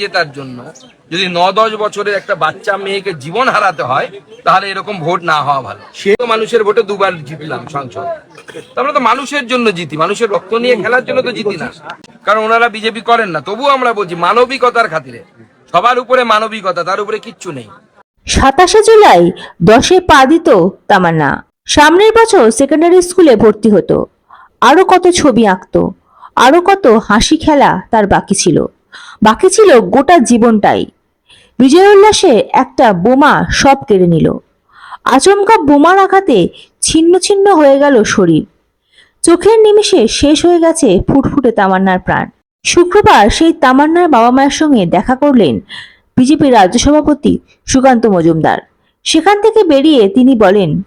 জেতার জন্য, যদি ন দশ বছরের একটা বাচ্চা মেয়েকে জীবন হারাতে হয়, তাহলে এরকম ভোট না হওয়া ভালো। সে মানুষের ভোটে দুবার জিতলাম সংসদ। আমরা তো মানুষের জন্য জিতি, মানুষের রক্ত নিয়ে খেলার জন্য তো জিতি না। কারণ ওনারা বিজেপি করেন না, তবুও আমরা বলছি মানবিকতার খাতিরে। সবার উপরে মানবিকতা, তার উপরে কিচ্ছু নেই। সাতাশে জুলাই, দশে পা দিত তামান্না। সামনের বছর সেকেন্ডারি স্কুলে ভর্তি হতো। আরও কত ছবি আঁকতো, আরও কত হাসি খেলা তার বাকি ছিল। বাকি ছিল গোটা জীবনটাই। বিজয় উল্লাসে একটা বোমা সব কেড়ে নিল। আচমকা বোমার আঘাতে ছিন্ন ছিন্ন হয়ে গেল শরীর। চোখের নিমিষে শেষ হয়ে গেছে ফুটফুটে তামান্নার প্রাণ। শুক্রবার সেই তামান্নার বাবা মায়ের সঙ্গে দেখা করলেন বিজেপি রাজ্য সভাপতি সুকান্ত মজুমদার। সেখান থেকে বেরিয়ে তিনি বলেন,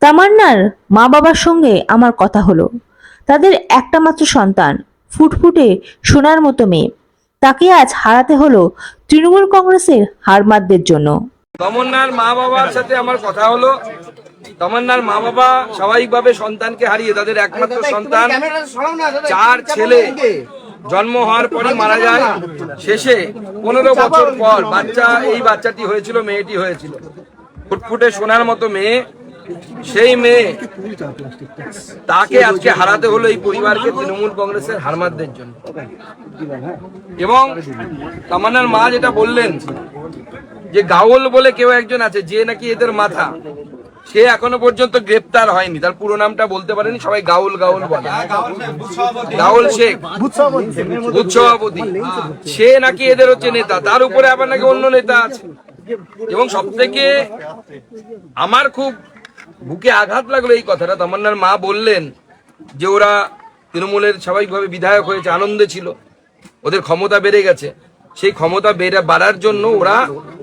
তামান্নার মা বাবার সঙ্গে আমার কথা হলো। তাদের একটা মাত্র সন্তান, ফুটফুটে সোনার মতো মেয়ে। তাকে আজ হারাতে হলো তৃণমূল কংগ্রেসের হারমাতদের জন্য। তমন্নার মা বাবার সাথে আমার কথা হলো। তমন্নার মা বাবা স্বাভাবিকভাবে সন্তানকে হারিয়ে তাদের একমাত্র সন্তান চার ছেলে জন্ম হওয়ার পরে মারা যায়। শেষে পনেরো বছর পর বাচ্চা এই বাচ্চাটি হয়েছিল মেয়েটি হয়েছিল। ফুটফুটে সোনার মতো মেয়ে। সেই মেয়ে তাকে আজকে হারাতে হলো এই পরিবারকে তৃণমূল কংগ্রেসের হারমাতদের জন্য। এবং তামান্নার মা যেটা বললেন যে গাউল বলে কেউ একজন আছে, যে নাকি এদের মাথা, সে এখনও পর্যন্ত গ্রেপ্তার হয়নি। তার পুরো নামটা বলতে পারেনি, সবাই গাউল গাউল বলে। গাউল শেখ সভাপতি। সে নাকি এদের হচ্ছে নেতা, তার উপরে আবার নাকি অন্য নেতা আছে। এবং সব থেকে আমার খুব বুকে আঘাত লাগল এই কথাটা। তামান্নার মা বললেন যে ওরা তৃণমূলের স্বাভাবিকভাবে বিধায়ক হয়েছে, আনন্দে ছিল। ওদের ক্ষমতা বেড়ে গেছে। সেই ক্ষমতা বেড়ে বাড়ার জন্য ওরা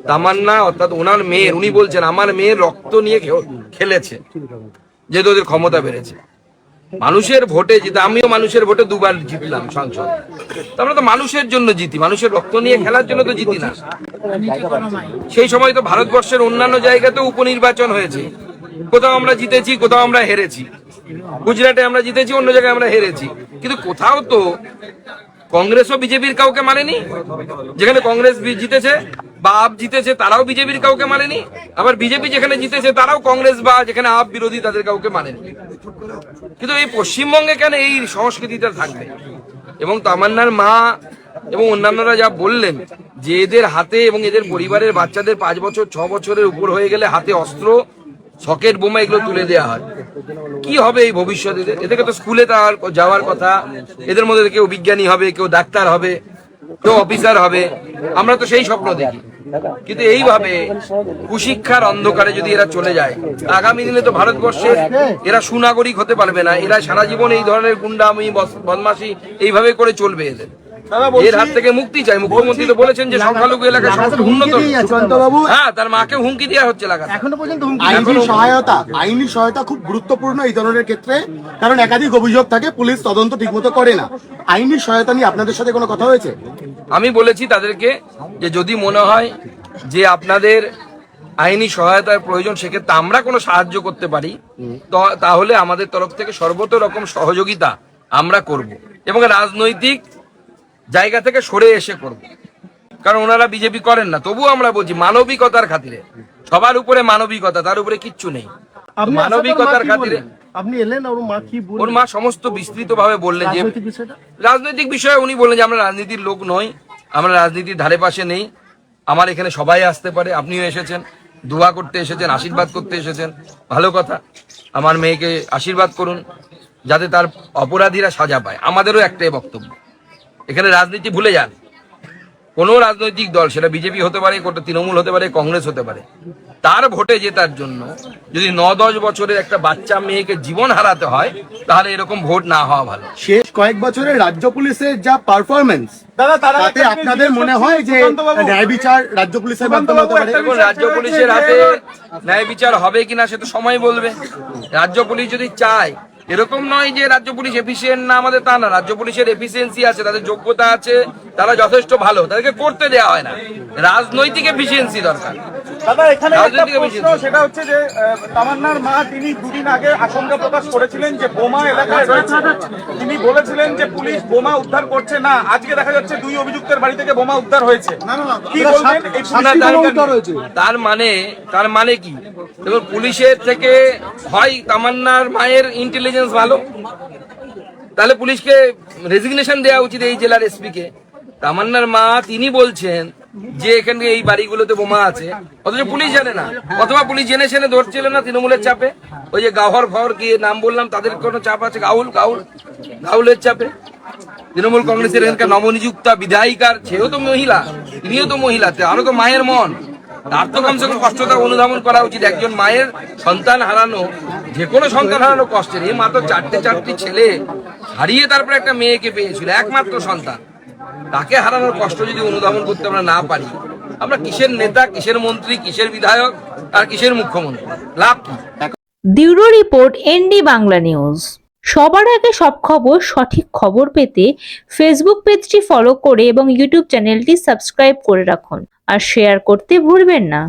তামান্না, অর্থাৎ ওনার মেয়ের, উনি বলছেন, আমার মেয়ের রক্ত নিয়ে খেলেছে, যেহেতু ওদের ক্ষমতা বেড়েছে। মানুষের ভোটে জিতে, আমিও মানুষের ভোটে দুবার জিতলাম সংসদ। আমরা তো মানুষের জন্য জিতি, মানুষের রক্ত নিয়ে খেলার জন্য তো জিতি না। সেই সময় তো ভারতবর্ষের অন্যান্য জায়গাতেও উপনির্বাচন হয়েছে। কোথাও আমরা জিতেছি, কোথাও আমরা হেরেছি। গুজরাটে আমরা জিতেছি, অন্য জায়গায় আমরা হেরেছি। কিন্তু কোথাও তো কংগ্রেসও বিজেপির কাউকে মানেনি। যেখানে কংগ্রেস জিতেছে বা আপ জিতেছে, তারাও বিজেপির কাউকে মানেনি। আবার বিজেপি যেখানে জিতেছে, তারাও কংগ্রেস বা যেখানে আপ বিরোধী তাদের কাউকে মানেনি। কিন্তু এই পশ্চিমবঙ্গে কেন এই সংস্কৃতিটা থাকবে? এবং তামান্নার মা এবং অন্যান্যরা যা বললেন, যে এদের হাতে এবং এদের পরিবারের বাচ্চাদের পাঁচ বছর, ছ বছরের উপর হয়ে গেলে হাতে অস্ত্র সকেট বোমা এগুলো তুলে দেওয়া হয়। কি হবে এই ভবিষ্যতে? এদেরকে তো স্কুলে তার যাওয়ার কথা। এদের মধ্যে কেউ বিজ্ঞানী হবে, কেউ ডাক্তার হবে, কেউ অফিসার হবে। আমরা তো সেই স্বপ্ন দেখি। কিন্তু এইভাবে কুশিক্ষার অন্ধকারে যদি এরা চলে যায়, আগামী দিনে তো ভারতবর্ষে এরা সুনাগরিক হতে পারবে না। এরা সারা জীবন এই ধরনের গুন্ডামি বদমাশি এইভাবে করে চলবে এদের। এর হাত থেকে মুক্তি চাই। মুখ্যমন্ত্রী তো বলেছেন যে সংখ্যালঘু এলাকায় উন্নত। সুকান্তবাবু হ্যাঁ তার মাকে হুমকি দেওয়া হচ্ছে লাগাতার এখনও পর্যন্ত আইনি সহায়তা আইনি সহায়তা খুব গুরুত্বপূর্ণ এই ধরনের ক্ষেত্রে কারণ একাধিক অভিযোগ থাকে পুলিশ তদন্ত ঠিকমতো করে না। আইনি সহায়তা নিয়ে আপনাদের সাথে কোনো কথা হয়েছে? আমি বলেছি তাদেরকে যে যদি মনে হয় যে আপনাদের আইনি সহায়তার প্রয়োজন সেক্ষেত্রে আমরা কোনো সাহায্য করতে পারি তাহলে আমাদের তরফ থেকে সর্বত রকম সহযোগিতা আমরা করব। এবং রাজনৈতিক জায়গা থেকে সরে এসে করব। কারণ ওনারা বিজেপি করেন না তবুও আমরা বলছি মানবিকতার খাতিরে। সবার উপরে মানবিকতা তার উপরে কিচ্ছু নেই। মানবিকতার খাতিরে। আপনি এলেন ওর মা কি ওর মা সমস্ত বিস্তৃত ভাবে বললেন যে রাজনৈতিক বিষয়ে উনি বললেন যে আমরা রাজনীতির লোক নই আমরা রাজনীতির ধারে পাশে নেই। আমার এখানে সবাই আসতে পারে আপনিও এসেছেন দোয়া করতে এসেছেন আশীর্বাদ করতে এসেছেন। ভালো কথা। আমার মেয়েকে আশীর্বাদ করুন যাতে তার অপরাধীরা সাজা পায়। আমাদেরও একটাই বক্তব্য। এখানে রাজনীতি ভুলে যান। কোনো রাজনৈতিক দল সেটা বিজেপি হতে পারে কোটা তৃণমূল হতে পারে কংগ্রেস হতে পারে তার ভোটে জেতার জন্য যদি ন দশ বছরের একটা বাচ্চা মেয়েকে জীবন হারাতে হয় তাহলে এরকম ভোট না হওয়া ভালো। শেষ কয়েক বছরে রাজ্য পুলিশের যা পারফরমেন্স তাতে আপনাদের মনে হয় যে ন্যায় বিচার রাজ্য পুলিশের মাধ্যমে রাজ্য পুলিশের হাতে ন্যায় বিচার হবে কিনা সে তো সময় বলবে। রাজ্য পুলিশ যদি চায় এরকম নয় যে রাজ্য পুলিশ এফিসিয়েন্ট না, আমাদের তা না। রাজ্য পুলিশের এফিসিয়েন্সি আছে, তাদের যোগ্যতা আছে, তারা যথেষ্ট ভালো, তাদেরকে করতে দেওয়া হয় না। রাজনৈতিক এফিসিয়েন্সি দরকার। দাদা এখানে একটা প্রশ্ন সেটা হচ্ছে যে তামান্নার মা তিনি দুদিন আগে আশঙ্কা প্রকাশ করেছিলেন যে বোমা এলাকায় রয়েছে। তিনি বলেছিলেন যে পুলিশ বোমা উদ্ধার করছে না। আজকে দেখা যাচ্ছে দুই অভিযুক্তের বাড়ি থেকে বোমা উদ্ধার হয়েছে। কি বলবেন? এই না, পুলিশ তার- তার মানে তার মানে কি? দেখুন পুলিশের থেকে হয় তামান্নার মায়ের ইন্টেলিজেন্স ভালো। তাহলে পুলিশকে রেজিগনেশন দেওয়া উচিত এই জেলার এসপি কে। তামান্নার মা তিনি বলছেন যে এখানে এই বাড়িগুলোতে বোমা আছে, অথচ পুলিশ জানে না। অথবা পুলিশ জেনে শুনে ধরছিল না তৃণমূলের চাপে। ওই যে গাহর ফাহর কি নাম বললাম, তাদের কোনো চাপ আছে? গাউল গাউল, গাউলের চাপে। তৃণমূল কংগ্রেসের এখানকার নবনিযুক্তা বিধায়িকার, সেও তো মহিলা তিনিও তো মহিলা আরও তো মায়ের মন। তার তো কমসে কম কষ্টটা অনুধাবন করা উচিত। একজন মায়ের সন্তান হারানো, যে কোনো সন্তান হারানো কষ্টের। এই মাত্র চারটে চারটি ছেলে হারিয়ে তারপরে একটা মেয়েকে পেয়েছিল, একমাত্র সন্তান। তাকে হারানোর কষ্ট যদি অনুধাবন করতে আমরা না পারি, আমরা কিসের নেতা, কিসের মন্ত্রী, কিসের বিধায়ক, আর কিসের মুখ্যমন্ত্রী? লাভ কি? Bureau report, ND Bangla news. সবার আগে সব খবর, সঠিক খবর পেতে ফেসবুক পেজটি ফলো করে এবং ইউটিউব চ্যানেলটি সাবস্ক্রাইব করে রাখুন। আর শেয়ার করতে ভুলবেন না।